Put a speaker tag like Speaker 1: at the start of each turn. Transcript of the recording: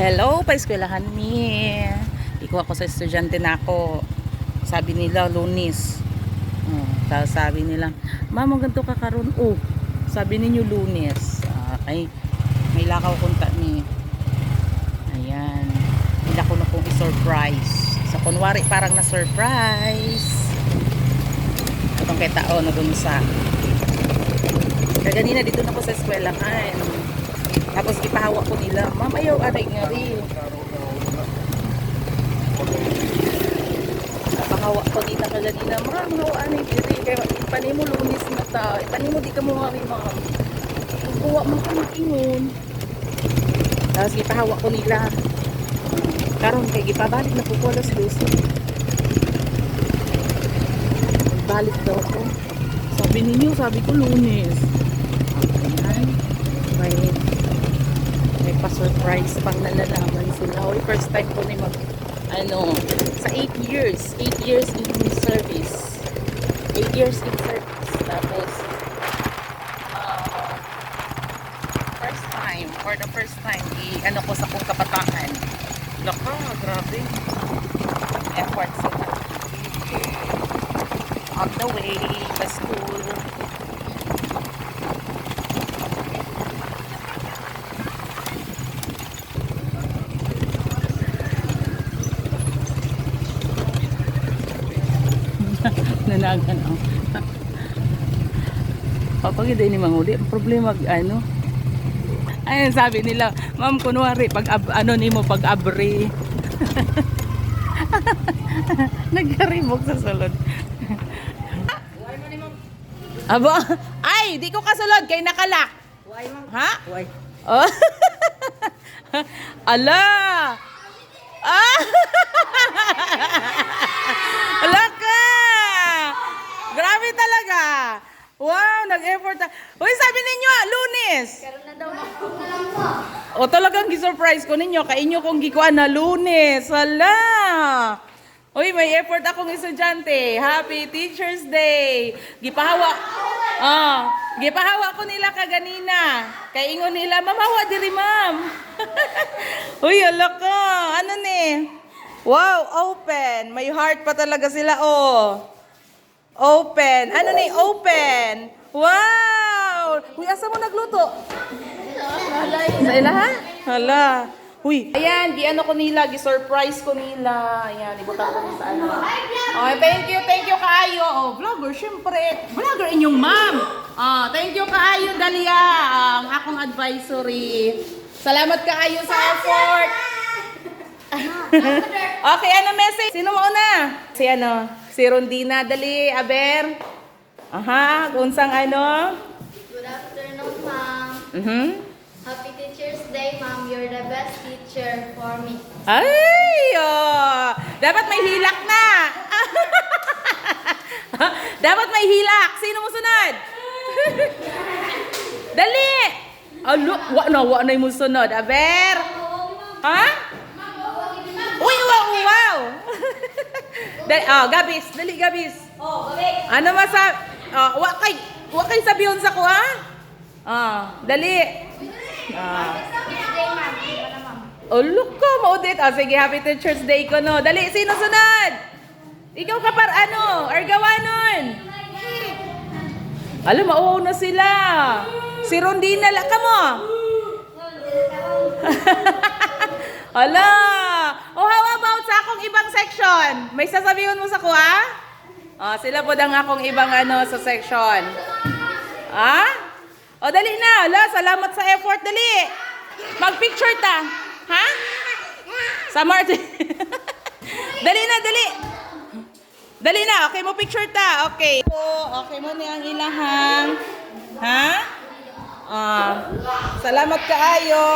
Speaker 1: Hello, paeskwelahan mi. Ikuha ko sa estudyante na ako. Sabi nila, lunis. Tapos sabi nila, Mama, ganito ka karon Oh, sabi ninyo lunes. Ah, ay, may lakaw kunta ni. Ayan. Nila ko na pong i-surprise. Sa kunwari, parang na-surprise. Itong kay tao na dun sa Kaganina dito na ko sa eskwelahan. Tapos ipahawa ko nila, Ma'am, ayaw aray nga rin. Ipahawa ko nila kaganina, Ma'am, hawa aray diri. Kaya ipanay mo lunis na ta. Ipanay mo di ka mo nga rin, Ma'am. Kuha mo ka makingon. Tapos ipahawa ko nila. Karon kay gipabalik na po ko alas 12. Balik daw ko. Sabi ninyo, sabi ko lunes. Ayan. May pa-surprise pang nalalaman sila. Hoy, first time ko na mag, ano, sa 8 years, 8 years in service. 8 years in service. Tapos, uh, first time, for the first time, i, ano ko sa kong kabataan. Laka, grabe. Effort sila. On the way, the school. Nanagan ako. Kapag hindi ni manguli, ang problema ano. Ayun sabi nila, ma'am kunwari pag ab, ano nimo pag abri. Nagkaribog sa sulod. Aba, ay, di ko kasulod kay nakalak.
Speaker 2: Why?
Speaker 1: Ha?
Speaker 2: Why?
Speaker 1: Oh. Ala! Ah! Ala ka! Grabe talaga! Wow, nag-effort. na- Uy, sabi ninyo, ah, lunes!
Speaker 2: Karoon na daw ako.
Speaker 1: O talagang gisurprise ko ninyo, kay inyo kong gikuan na lunes. Hala! Uy, may effort akong estudyante. Happy Teacher's Day! Gipahawa. Ah, gipahawa ko nila kaganina. Kay ingon nila, mamawa diri ma'am. Uy, hala ka. Ano ni? Wow, open. May heart pa talaga sila, oh. Open. Ano ni? Open. Wow! Uy, asa mo nagluto? Sa ila ha? Hala. Uy, ayan, di ano ko nila, gi-surprise ko nila. Ayan, ibutan ko sa ano. Okay, thank you, thank you kaayo. Oh, vlogger, syempre. Vlogger inyong ma'am. Ah, thank you kaayo, Dalia, ang akong advisory. Salamat kaayo sa effort. okay, ano message? Sino mauna? Si ano? Si Rondina, dali, Aber. Aha, unsang ano?
Speaker 3: Good afternoon, ma'am.
Speaker 1: Mhm.
Speaker 3: Happy Teacher's Day, ma'am. You're the best teacher for me.
Speaker 1: Ay, oh. Dapat may hilak na. Dapat may hilak. Sino mo sunod? Dali. Alo, wa na, wa na mo sunod. Aber. Ha? Uy, wow, wow. Dali, oh, gabis. Dali, gabis.
Speaker 3: Oh, balik.
Speaker 1: Ano masab... Oh, wa kay, wa kay sabihon sa ko, ha? Ah, dali. Ah. Oh, look ko, maudit. Ah, sige, happy Teacher's Day ko, no. Dali, sino sunod? Ikaw ka par ano, argawanon. Alam, mauwaw na sila. Si Rondina, la ka mo. Ala. Oh, sa akong ibang section? May sasabihin mo sa kuha? Oh, sila po ang akong ibang ano sa section. Ha? O, dali na. Ala, salamat sa effort. Dali. Mag-picture ta. Ha? Sa Martin. dali na, dali. Dali na. Okay mo picture ta. Okay. Okay mo ni ang ilahang. Ha? Ah, salamat kaayo.